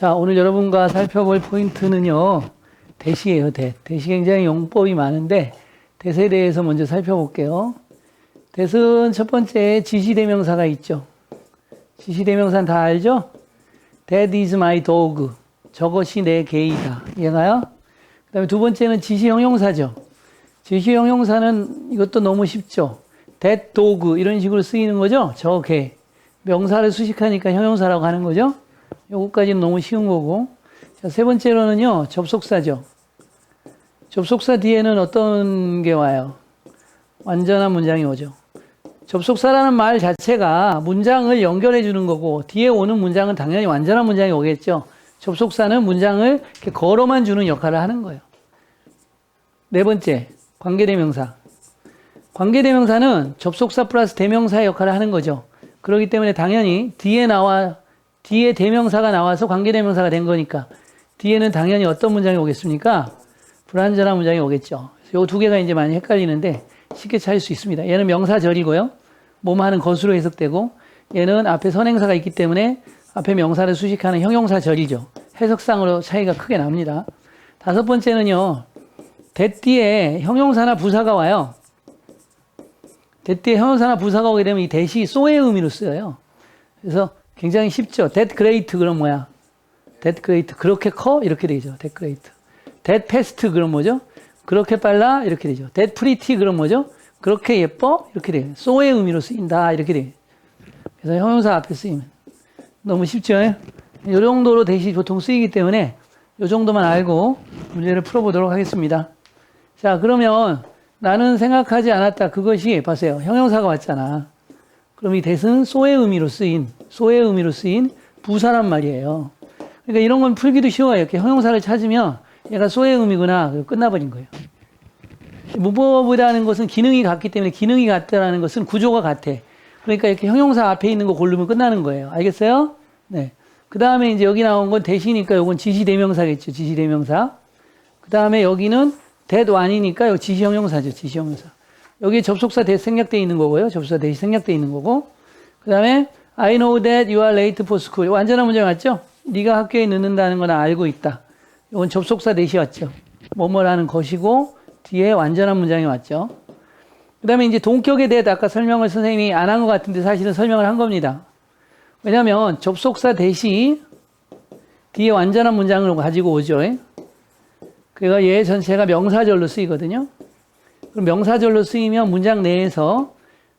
자, 오늘 여러분과 살펴볼 포인트는요, 대시예요, 대. 대시 굉장히 용법이 많은데, 대세에 대해서 먼저 살펴볼게요. 대은 첫 번째 지시대명사가 있죠. 지시대명사는 다 알죠? That is my dog. 저것이 내 개이다. 이해가요? 그 다음에 두 번째는 지시형용사죠. 지시형용사는 이것도 너무 쉽죠. That dog. 이런 식으로 쓰이는 거죠. 저 개. 명사를 수식하니까 형용사라고 하는 거죠. 요거까지는 너무 쉬운 거고. 자, 세 번째로는요, 접속사죠. 접속사 뒤에는 어떤 게 와요? 완전한 문장이 오죠. 접속사라는 말 자체가 문장을 연결해 주는 거고, 뒤에 오는 문장은 당연히 완전한 문장이 오겠죠. 접속사는 문장을 이렇게 걸어만 주는 역할을 하는 거예요. 네 번째, 관계대명사. 관계대명사는 접속사 플러스 대명사의 역할을 하는 거죠. 그렇기 때문에 당연히 뒤에 나와 뒤에 대명사가 나와서 관계대명사가 된 거니까 뒤에는 당연히 어떤 문장이 오겠습니까? 불완전한 문장이 오겠죠. 요 두 개가 이제 많이 헷갈리는데 쉽게 찾을 수 있습니다. 얘는 명사절이고요. 몸 하는 것으로 해석되고 얘는 앞에 선행사가 있기 때문에 앞에 명사를 수식하는 형용사절이죠. 해석상으로 차이가 크게 납니다. 다섯 번째는요. 대띠에 형용사나 부사가 와요. 대띠에 형용사나 부사가 오게 되면 이 대시 소의 의미로 쓰여요. 그래서 굉장히 쉽죠. that great 그럼 뭐야? that great 그렇게 커 이렇게 되죠. that great. that fast 그럼 뭐죠? 그렇게 빨라 이렇게 되죠. that pretty 그럼 뭐죠? 그렇게 예뻐 이렇게 돼요. so의 의미로 쓰인다 이렇게 돼요. 그래서 형용사 앞에 쓰이면 너무 쉽죠. 이 정도로 대시 보통 쓰이기 때문에 이 정도만 알고 문제를 풀어보도록 하겠습니다. 자 그러면 나는 생각하지 않았다. 그것이 보세요. 형용사가 왔잖아. 그럼 이 대은 소의 의미로 쓰인 소의 의미로 쓰인 부사란 말이에요. 그러니까 이런 건 풀기도 쉬워요. 이렇게 형용사를 찾으면 얘가 소의 의미구나. 끝나버린 거예요. 문법이라는 것은 기능이 같기 때문에 기능이 같다라는 것은 구조가 같아. 그러니까 이렇게 형용사 앞에 있는 거 고르면 끝나는 거예요. 알겠어요? 네. 그 다음에 이제 여기 나온 건 대시니까 요건 지시대명사겠죠. 지시대명사. 그 다음에 여기는 대도 아니니까 여기 지시형용사죠. 지시형용사. 여기 접속사 대 생략되어 있는 거고요. 접속사 대시 생략되어 있는 거고. 그 다음에 I know that you are late for school. 완전한 문제 맞죠? 네가 학교에 늦는다는 건 알고 있다. 이건 접속사 대시 왔죠. 뭐뭐라는 것이고 뒤에 완전한 문장이 왔죠. 그 다음에 이제 동격에 대해 아까 설명을 선생님이 안 한 것 같은데 사실은 설명을 한 겁니다. 왜냐하면 접속사 대시 뒤에 완전한 문장을 가지고 오죠. 그러니까 얘 전체가 명사절로 쓰이거든요. 그럼 명사절로 쓰이면 문장 내에서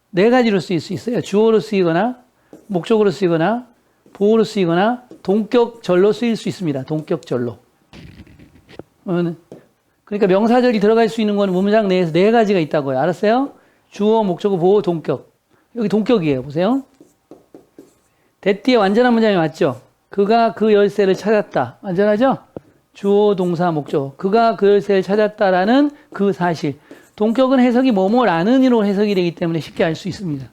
네 가지로 쓰일 수 있어요. 주어로 쓰이거나 목적으로 쓰이거나 보호로 쓰이거나 동격절로 쓰일 수 있습니다. 동격절로. 그러니까 명사절이 들어갈 수 있는 건 문장 내에서 네 가지가 있다고요. 알았어요? 주어, 목적어, 보호, 동격. 여기 동격이에요. 보세요. 대띠에 완전한 문장이 맞죠? 그가 그 열쇠를 찾았다. 완전하죠? 주어, 동사, 목적. 그가 그 열쇠를 찾았다라는 그 사실. 동격은 해석이 뭐뭐라는 이로 해석이 되기 때문에 쉽게 알 수 있습니다.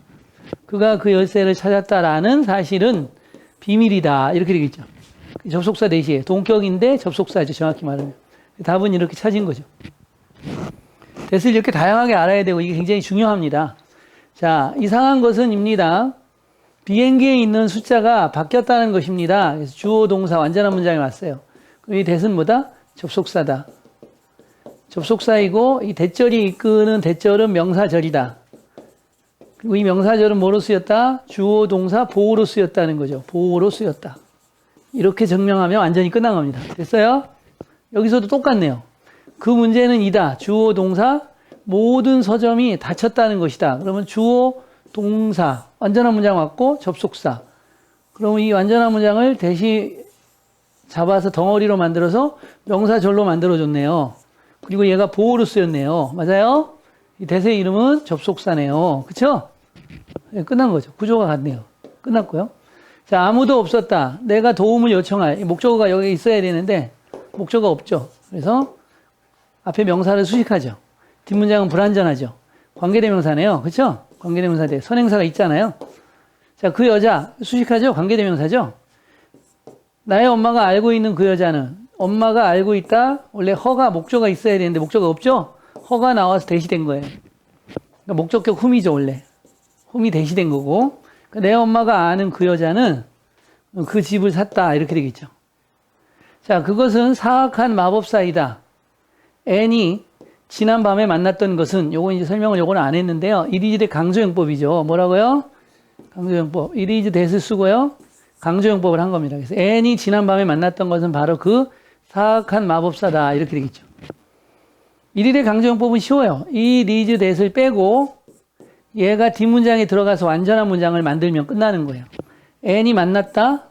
그가 그 열쇠를 찾았다라는 사실은 비밀이다. 이렇게 되겠죠. 접속사 대시에 동격인데 접속사죠. 정확히 말하면. 답은 이렇게 찾은 거죠. 대을 이렇게 다양하게 알아야 되고 이게 굉장히 중요합니다. 자, 이상한 것은입니다. 비행기에 있는 숫자가 바뀌었다는 것입니다. 그래서 주어 동사 완전한 문장이 왔어요. 그럼 이 대은 뭐다? 접속사다. 접속사이고 이 대절이 이끄는 대절은 명사절이다. 그리고 이 명사절은 뭐로 쓰였다? 주어 동사 보호로 쓰였다는 거죠. 보호로 쓰였다. 이렇게 증명하면 완전히 끝난 겁니다. 됐어요? 여기서도 똑같네요. 그 문제는 이다. 주어 동사 모든 서점이 닫혔다는 것이다. 그러면 주어 동사 완전한 문장 왔고 접속사. 그러면 이 완전한 문장을 대시 잡아서 덩어리로 만들어서 명사절로 만들어줬네요. 그리고 얘가 보호로 쓰였네요. 맞아요? 이 대세 이름은 접속사네요. 그쵸? 네, 끝난 거죠. 구조가 같네요. 끝났고요. 자, 아무도 없었다. 내가 도움을 요청할. 목적어가 여기 있어야 되는데, 목적어가 없죠. 그래서 앞에 명사를 수식하죠. 뒷문장은 불완전하죠. 관계대명사네요. 그쵸? 관계대명사 대. 선행사가 있잖아요. 자, 그 여자 수식하죠? 관계대명사죠? 나의 엄마가 알고 있는 그 여자는 엄마가 알고 있다. 원래 허가 목적어가 있어야 되는데 목적어가 없죠? 허가 나와서 대시된 거예요. 그러니까 목적격 흠이죠, 원래. 흠이 대시된 거고. 그러니까 내 엄마가 아는 그 여자는 그 집을 샀다. 이렇게 되겠죠. 자, 그것은 사악한 마법사이다. N이 지난 밤에 만났던 것은 요거 이제 설명을 요거는 안 했는데요. 이리즈의 강조용법이죠. 뭐라고요? 강조용법. 이리즈 대스 쓰고요. 강조용법을 한 겁니다. 그래서 N이 지난 밤에 만났던 것은 바로 그 사악한 마법사다. 이렇게 되겠죠. 이리의 강조용법은 쉬워요. 이 리즈 대스를 빼고 얘가 뒷문장에 들어가서 완전한 문장을 만들면 끝나는 거예요. N이 만났다.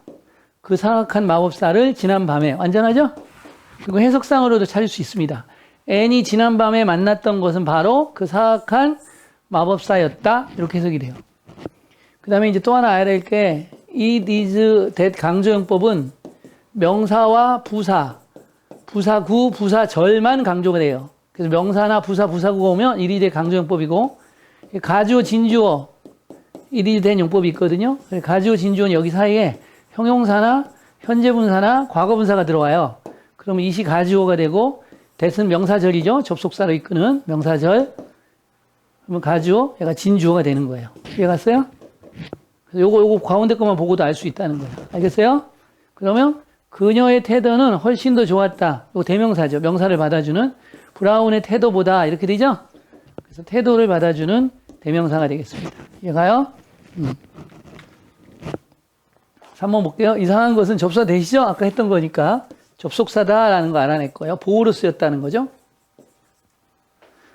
그 사악한 마법사를 지난 밤에 완전하죠? 그리고 해석상으로도 찾을 수 있습니다. N이 지난 밤에 만났던 것은 바로 그 사악한 마법사였다. 이렇게 해석이 돼요. 그 다음에 이제 또 하나 알아야 될 게, 이 is that 강조용법은 명사와 부사, 부사구, 부사절만 강조가 돼요. 그래서 명사나 부사, 부사구가 오면 이리대 강조용법이고, 가주어, 진주어, 이리대 된 용법이 있거든요. 가주어, 진주어는 여기 사이에 형용사나 현재분사나 과거분사가 들어와요. 그러면 이시 가주어가 되고, 대은 명사절이죠. 접속사로 이끄는 명사절. 그러면 가주어, 얘가 진주어가 되는 거예요. 이해갔어요? 요거, 요거 가운데 것만 보고도 알 수 있다는 거예요. 알겠어요? 그러면 그녀의 태도는 훨씬 더 좋았다. 요 대명사죠. 명사를 받아주는 브라운의 태도보다 이렇게 되죠? 그래서 태도를 받아주는 대명사가 되겠습니다. 이해가요? 음. 3번 볼게요. 이상한 것은 접사 되시죠? 아까 했던 거니까. 접속사다라는 거 알아냈고요. 보호로 쓰였다는 거죠.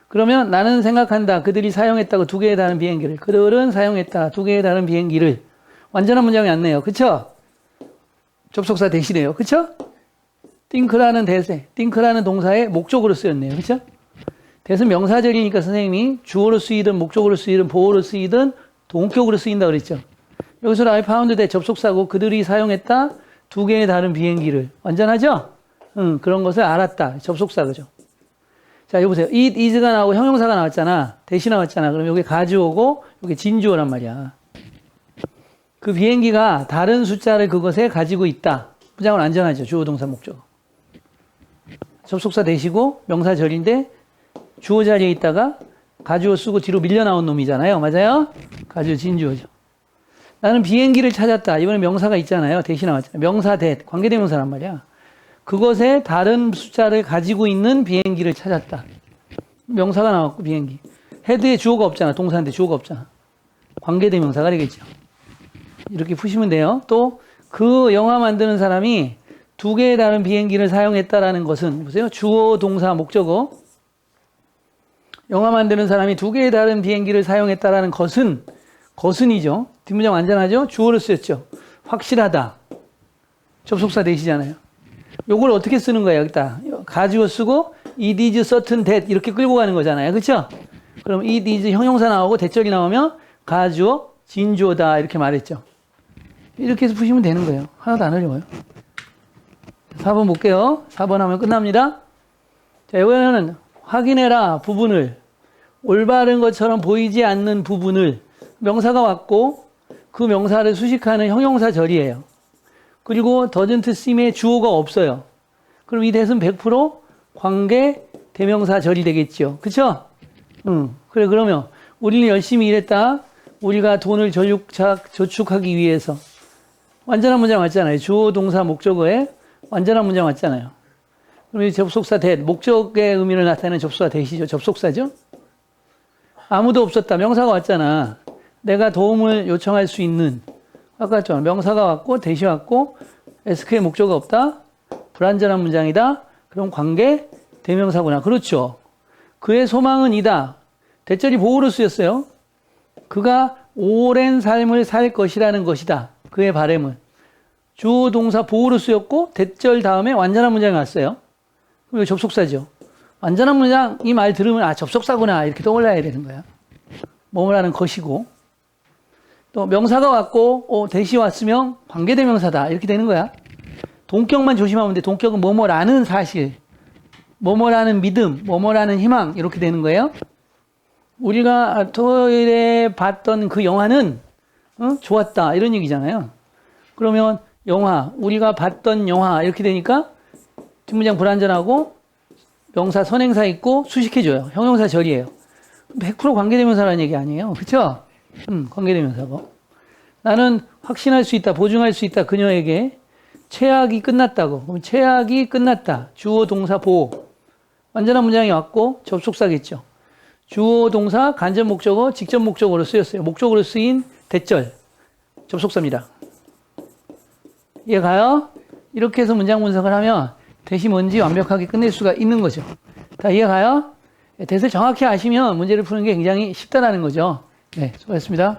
그러면 나는 생각한다. 그들이 사용했다고 두 개의 다른 비행기를. 그들은 사용했다. 두 개의 다른 비행기를. 완전한 문장이 안 나요. 그쵸? 접속사 대신에요. 그쵸? 띵크라는 대세, 띵크라는 동사의 목적으로 쓰였네요. 그쵸? 대신 명사절이니까 선생님이 주어로 쓰이든 목적으로 쓰이든 보호로 쓰이든 동격으로 쓰인다 그랬죠. 여기서 I found 대 접속사고 그들이 사용했다. 두 개의 다른 비행기를. 완전하죠? 응, 그런 것을 알았다. 접속사, 그죠? 자, 여기 보세요. it is가 나오고 형용사가 나왔잖아. 대시 나왔잖아. 그럼 여기 가주어고, 여기 진주어란 말이야. 그 비행기가 다른 숫자를 그것에 가지고 있다. 문장은 안전하죠. 주어, 동사, 목적. 접속사 대시고, 명사 절인데, 주어 자리에 있다가 가주어 쓰고 뒤로 밀려 나온 놈이잖아요. 맞아요? 가주어 진주어죠. 나는 비행기를 찾았다. 이번에 명사가 있잖아요. 대신 나왔잖아요. 명사 대 관계대명사란 말이야. 그것에 다른 숫자를 가지고 있는 비행기를 찾았다. 명사가 나왔고 비행기. 헤드에 주어가 없잖아. 동사인데 주어가 없잖아. 관계대명사가 되겠죠. 이렇게 푸시면 돼요. 또 그 영화 만드는 사람이 두 개의 다른 비행기를 사용했다라는 것은 보세요. 주어, 동사, 목적어. 영화 만드는 사람이 두 개의 다른 비행기를 사용했다라는 것은 것은이죠. 뒷문장 완전하죠? 주어를 쓰였죠. 확실하다. 접속사 대시잖아요. 요걸 어떻게 쓰는 거예요? 여기다. 가지고 쓰고 it is certain that 이렇게 끌고 가는 거잖아요. 그렇죠? 그럼 it is 형용사 나오고 대절이 나오면 가주어 진주어다 이렇게 말했죠. 이렇게 해서 푸시면 되는 거예요. 하나도 안 어려워요. 4번 볼게요. 4번 하면 끝납니다. 자, 이번에는 확인해라 부분을 올바른 것처럼 보이지 않는 부분을 명사가 왔고 그 명사를 수식하는 형용사 절이에요. 그리고 doesn't seem의 주어가 없어요. 그럼 이 대은 100% 관계 대명사 절이 되겠죠. 그쵸? 응. 그래, 그러면 우리는 열심히 일했다. 우리가 돈을 저축, 저축하기 위해서. 완전한 문장 왔잖아요. 주어, 동사, 목적어에 완전한 문장 왔잖아요. 그럼 이 접속사 대, 목적의 의미를 나타내는 접속사 대시죠. 접속사죠? 아무도 없었다. 명사가 왔잖아. 내가 도움을 요청할 수 있는 아까 했잖아. 명사가 왔고 대시 왔고 SK의 목적가 없다. 불완전한 문장이다. 그럼 관계 대명사구나. 그렇죠. 그의 소망은 이다. 대절이 보호로 쓰였어요. 그가 오랜 삶을 살 것이라는 것이다. 그의 바램은 주어 동사 보호로 쓰였고 대절 다음에 완전한 문장이 왔어요. 그럼 접속사죠. 완전한 문장 이 말 들으면 아 접속사구나 이렇게 떠올라야 되는 거야. 뭐라는 것이고 또 명사가 왔고 어, 대시 왔으면 관계대명사다 이렇게 되는 거야. 동격만 조심하면 돼. 동격은 뭐뭐라는 사실, 뭐뭐라는 믿음, 뭐뭐라는 희망 이렇게 되는 거예요. 우리가 토요일에 봤던 그 영화는 어? 좋았다 이런 얘기잖아요. 그러면 영화 우리가 봤던 영화 이렇게 되니까 뒷문장 불완전하고 명사 선행사 있고 수식해줘요. 형용사 절이에요. 100% 관계대명사라는 얘기 아니에요. 그렇죠? 음, 관계대명사고. 나는 확신할 수 있다, 보증할 수 있다, 그녀에게 최악이 끝났다고. 그럼 최악이 끝났다. 주어 동사 보호. 완전한 문장이 왔고 접속사겠죠. 주어 동사 간접 목적어 직접 목적어로 쓰였어요. 목적어로 쓰인 대절 접속사입니다. 이해가요? 이렇게 해서 문장 분석을 하면 대시 뭔지 완벽하게 끝낼 수가 있는 거죠. 다 이해가요? 네, 대세를 정확히 아시면 문제를 푸는 게 굉장히 쉽다라는 거죠. 네, 수고하셨습니다.